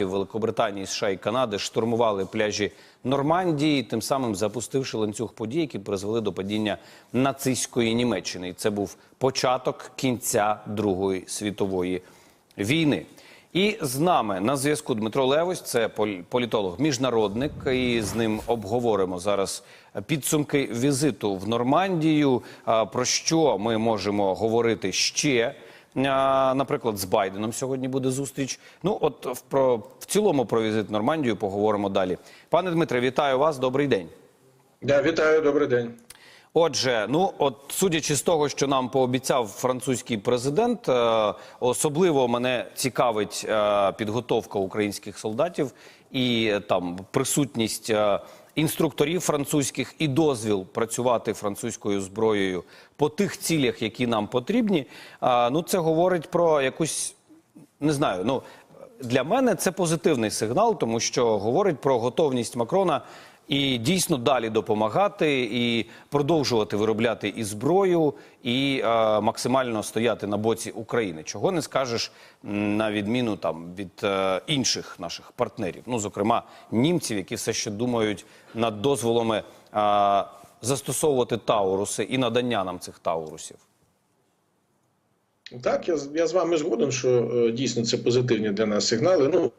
Великобританії, США і Канади штурмували пляжі Нормандії, тим самим запустивши ланцюг подій, які призвели до падіння нацистської Німеччини. І це був початок кінця Другої світової війни. І з нами на зв'язку Дмитро Левось, це політолог, міжнародник. І з ним обговоримо зараз підсумки візиту в Нормандію. Про що ми можемо говорити ще? Наприклад, з Байденом сьогодні буде зустріч. Ну, от в- про в цілому про візит в Нормандію поговоримо далі. Пане Дмитре, вітаю вас. Добрий день. Да, вітаю, добрий день. Отже, ну от судячи з того, що нам пообіцяв французький президент, е, особливо мене цікавить е, підготовка українських солдатів і е, там присутність е, інструкторів французьких і дозвіл працювати французькою зброєю по тих цілях, які нам потрібні. Ну це говорить про якусь не знаю. Ну для мене це позитивний сигнал, тому що говорить про готовність Макрона і дійсно далі допомагати, і продовжувати виробляти і зброю, і е, максимально стояти на боці України. Чого не скажеш на відміну там від е, інших наших партнерів, ну зокрема німців, які все ще думають над дозволами е, застосовувати тауруси і надання нам цих таурусів. Так, я, я з вами згоден, що е, дійсно це позитивні для нас сигнали. Ну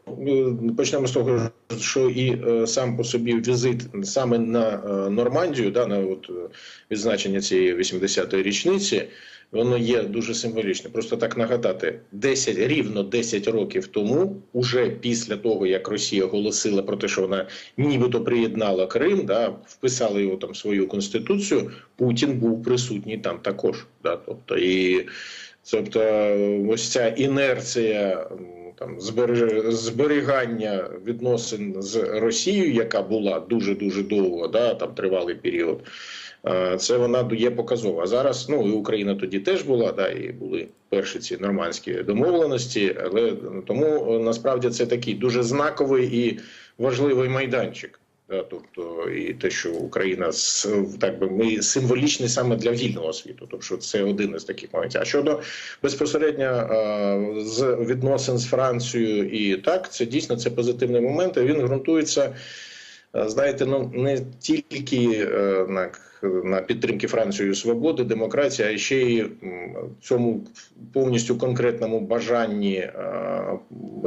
почнемо з того, що і е, сам по собі візит саме на е, Нормандію, да, на от, відзначення цієї 80-ї річниці, воно є дуже символічне. Просто так нагадати, 10, рівно 10 років тому, уже після того, як Росія оголосила про те, що вона нібито приєднала Крим, да, вписала його там свою конституцію, Путін був присутній там також. Да, тобто і Тобто, ось ця інерція там зберігання відносин з Росією, яка була дуже дуже довго, да там тривалий період. е, Це вона є показова. Зараз ну і Україна тоді теж була, да, і були перші ці нормандські домовленості. Але тому е, насправді це такий дуже знаковий і важливий майданчик. Тобто, і те, що Україна так би ми символічні саме для вільного світу, тобто це один із таких моментів. А щодо безпосередньо е, з відносин з Францією, і так це дійсно це позитивний момент. Він ґрунтується, е, знаєте, ну не тільки е, на, на підтримки Францією свободи, демократії, а ще й цьому повністю конкретному бажанні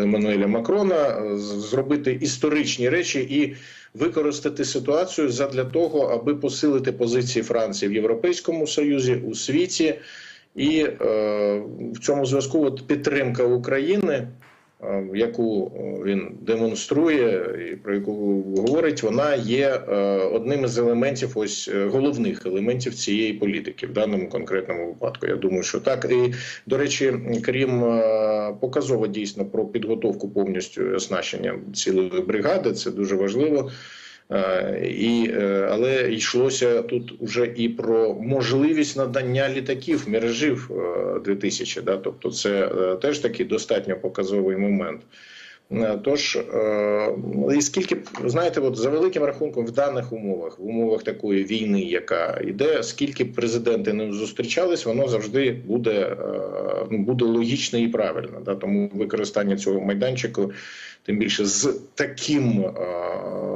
Еммануеля Макрона е, зробити історичні речі і використати ситуацію задля того, аби посилити позиції Франції в Європейському Союзі у світі, і е, в цьому зв'язку от підтримка України, яку е, він демонструє і про яку говорить, вона є е, одним із елементів, ось е, головних елементів цієї політики в даному конкретному випадку. Я думаю, що так. І до речі, крім е, показово дійсно про підготовку повністю оснащення цілої бригади, це дуже важливо. Е, І, е, але йшлося тут вже і про можливість надання літаків мережів е, 2000, да, тобто це е, теж такий достатньо показовий момент. Е, Тож, е, і скільки знаєте, от за великим рахунком в даних умовах, в умовах такої війни, яка йде, скільки президенти не зустрічались, воно завжди буде, е, ну, буде логічно і правильно. Да? Тому використання цього майданчику, тим більше з таким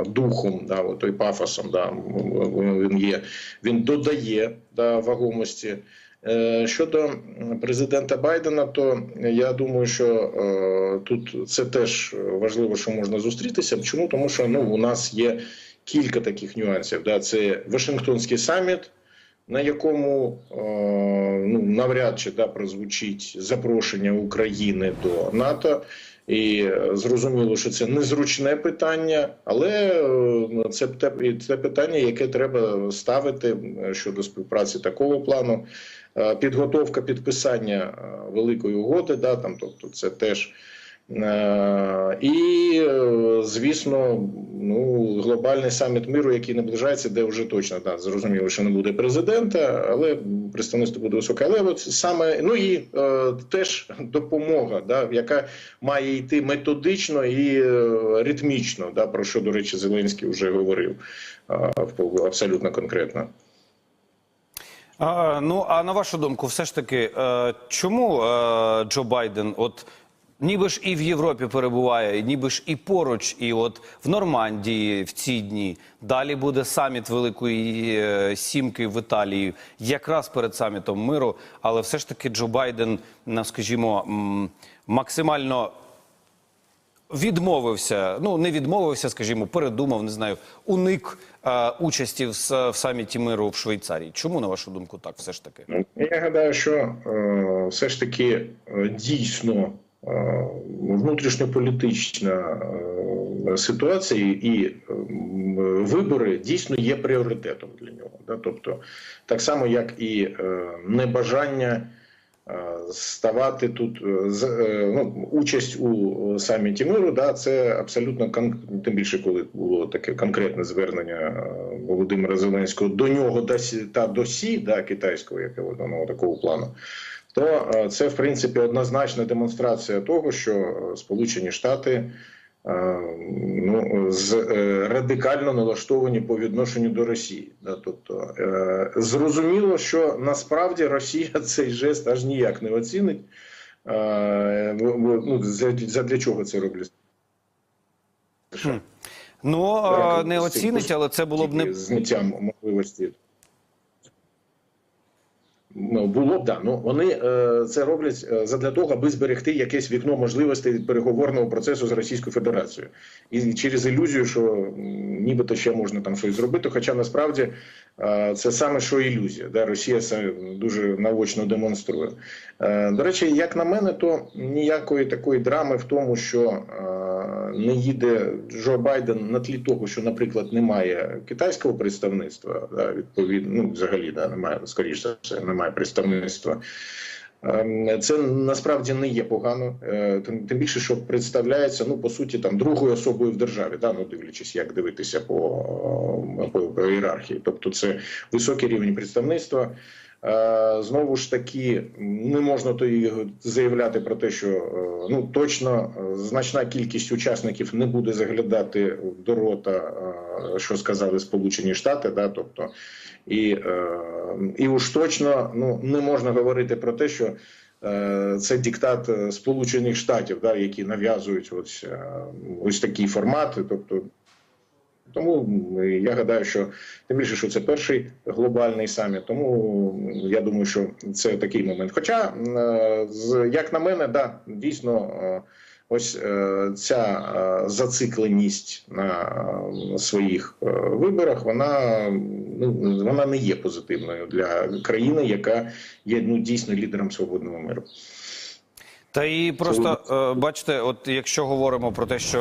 духом, да, і пафосом, да, він є, він додає да, вагомості. Е, Щодо президента Байдена, то я думаю, що е, тут це теж важливо, що можна зустрітися. Чому? Тому що ну, у нас є кілька таких нюансів. Да? Це Вашингтонський саміт, на якому е, ну, навряд чи да, прозвучить запрошення України до НАТО. І зрозуміло, що це незручне питання, але це те, це питання, яке треба ставити щодо співпраці такого плану. Е, Підготовка підписання е, великої угоди, да, там, тобто це теж. Е, І, звісно, ну, глобальний саміт миру, який наближається, де вже точно да, зрозуміло, що не буде президента, але представництво буде високе. Але от саме ну і е, теж допомога, да, яка має йти методично і е, ритмічно, да, про що, до речі, Зеленський вже говорив е, абсолютно конкретно. А, ну а на вашу думку, все ж таки, е, чому е, Джо Байден от Ніби ж і в Європі перебуває, ніби ж і поруч, і от в Нормандії в ці дні. Далі буде саміт Великої е, Сімки в Італії, якраз перед самітом миру. Але все ж таки Джо Байден, скажімо, максимально відмовився. Ну не відмовився, скажімо, передумав, не знаю, уник е, участі в, в саміті миру в Швейцарії. Чому на вашу думку так все ж таки? Ну, я гадаю, що е, все ж таки е, дійсно е, внутрішньополітична е, ситуація і е, вибори дійсно є пріоритетом для нього. Да? Тобто, так само, як і е, небажання. Е, Ставати тут е, е, ну, участь у саміті миру, да, це абсолютно тим більше, коли було таке конкретне звернення Володимира Зеленського до нього та до сі, да, китайського, яке воно такого плану. То це в принципі однозначна демонстрація того, що Сполучені Штати ну, з, е, радикально налаштовані по відношенню до Росії. Да, тобто е, зрозуміло, що насправді Росія цей жест аж ніяк не оцінить. Е, Ну, задля чого це роблять? Ну е, не оцінить, але це було б не зняттям можливості. Ну, було б да. Ну вони е, це роблять е, задля того, аби зберегти якесь вікно можливостей переговорного процесу з Російською Федерацією, і через ілюзію, що нібито ще можна там щось зробити. Хоча насправді це саме що ілюзія. Да? Росія це дуже наочно демонструє. Е, до речі, як на мене, то ніякої такої драми в тому, що е, не їде Джо Байден на тлі того, що, наприклад, немає китайського представництва, да, відповідно, ну взагалі да, немає, скоріше немає представництва. Ем, Це насправді не є погано, Е, тим, більше, що представляється ну по суті там другою особою в державі, да, ну дивлячись, як дивитися по, по, по ієрархії. Тобто, це високий рівень представництва. Е, Знову ж таки, не можна то заявляти про те, що е, ну точно е, значна кількість учасників не буде заглядати до рота, що сказали Сполучені Штати, да, тобто і, і уж точно ну не можна говорити про те, що це диктат Сполучених Штатів, да, які нав'язують ось, ось такі формати, тобто. Тому я гадаю, що тим більше, що це перший глобальний саміт. Тому я думаю, що це такий момент. Хоча, е, як на мене, да, дійсно, е, ось е, ця зацикленість на своїх виборах, вона ну вона не є позитивною для країни, яка є ну дійсно лідером свободного миру. Та і просто е, бачите, от якщо говоримо про те, що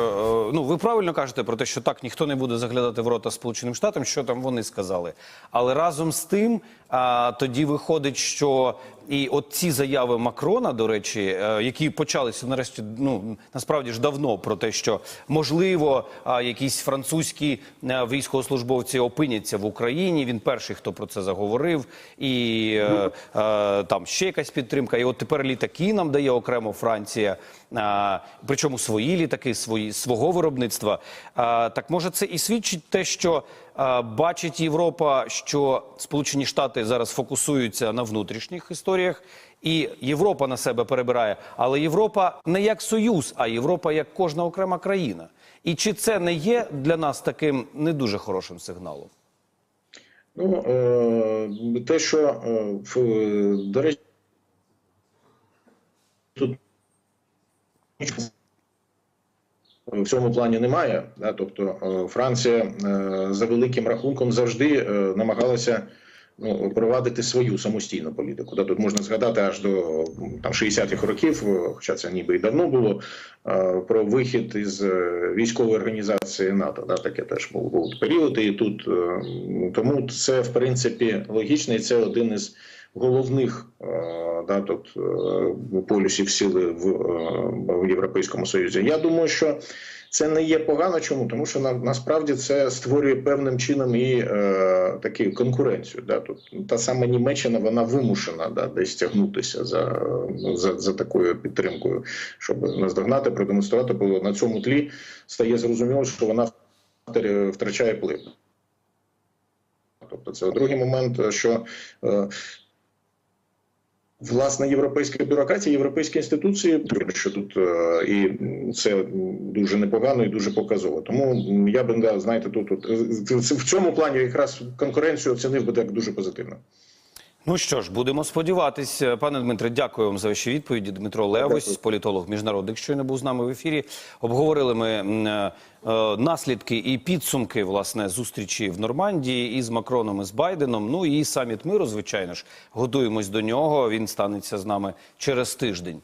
е, ну ви правильно кажете про те, що так ніхто не буде заглядати в рота Сполученим Штатам, що там вони сказали. Але разом з тим, а, тоді виходить, що і от ці заяви Макрона, до речі, е, які почалися нарешті, ну насправді ж давно про те, що можливо якісь французькі е, військовослужбовці опиняться в Україні. Він перший, хто про це заговорив, і е, е, там ще якась підтримка. І от тепер літаки нам дає окремо Франція. Причому свої літаки, свої свого виробництва. Так може це і свідчить те, що бачить Європа, що Сполучені Штати зараз фокусуються на внутрішніх історіях, і Європа на себе перебирає. Але Європа не як союз, а Європа як кожна окрема країна. І чи це не є для нас таким не дуже хорошим сигналом? Ну е, те, що е, до речі, тут в цьому плані немає. Да? Тобто е, Франція е, за великим рахунком завжди е, намагалася ну, провадити свою самостійну політику. Да? Тут можна згадати аж до там 60-х років, хоча це ніби і давно було, про вихід із військової організації НАТО. Да? Таке теж був, період. І тут тому це в принципі логічно, і це один із головних е, да, тут, е, полюсів сили в, е, в Європейському Союзі. Я думаю, що це не є погано. Чому? Тому що на, насправді це створює певним чином і е, таку конкуренцію. Да? Тут та сама Німеччина вона вимушена да, десь тягнутися за, за, за такою підтримкою, щоб наздогнати, продемонструвати, бо на цьому тлі стає зрозуміло, що вона втрачає вплив. Тобто, це другий момент, що Власне, європейська бюрократія, європейські інституції, що тут е, і це дуже непогано і дуже показово. Тому я би знаєте, тут, тут в цьому плані якраз конкуренцію оцінив би так дуже позитивно. Ну що ж, будемо сподіватися, Пане Дмитре, дякую вам за ваші відповіді. Дмитро Левось, Дякую. політолог міжнародник, щойно був з нами в ефірі. Обговорили ми е, е, наслідки і підсумки власне зустрічі в Нормандії із Макроном і з Байденом. Ну і саміт миру, звичайно ж, готуємось до нього. Він станеться з нами через тиждень.